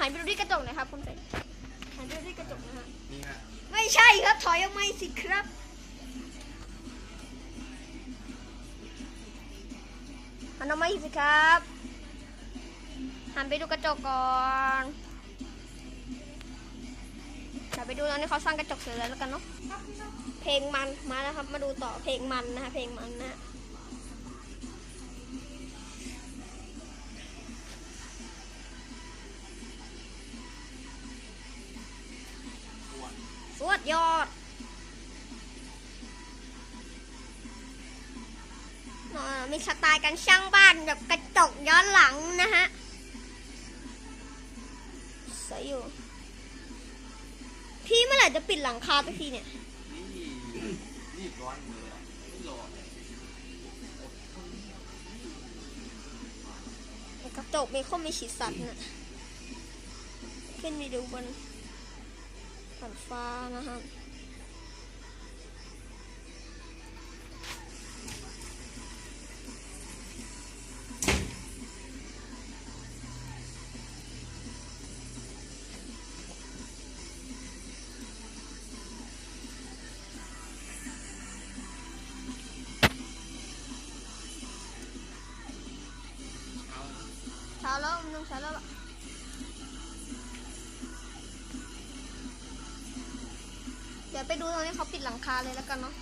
หันไปดูที่กระจกหน่อยครับคุณเซนหันไปดูที่กระจกนะฮะนี่ฮะไม่ใช่ครับถอยออกมาอีกสิครับหันออกมาอีกสิครับหันไปดูกระจกก่อนเดี๋ยวไปดูตอนนี้เขาสร้างกระจกเสร็จแล้วแล้วกันเนาะเพลงมันมาแล้วครับ มาดูต่อเพลงมันนะฮะเพลงมันนะ ดยอดอ่ามีสไตล์การช่างบ้านแบบกระจกย้อนหลังนะฮะสวยอยู่ พี่เมื่อไหร่จะปิดหลังคาสักทีเนี่ยนี่รีบร้อนมือเลยไม่รอเลยกระจกเบคอนมีฉีดสัตว์น่ะขึ้นไปดูบน ผ่านฟ้านะครับเอาเช้าแไปดูตรงนี้เขาปิดหลังคาเลยแล้วกันเนาะ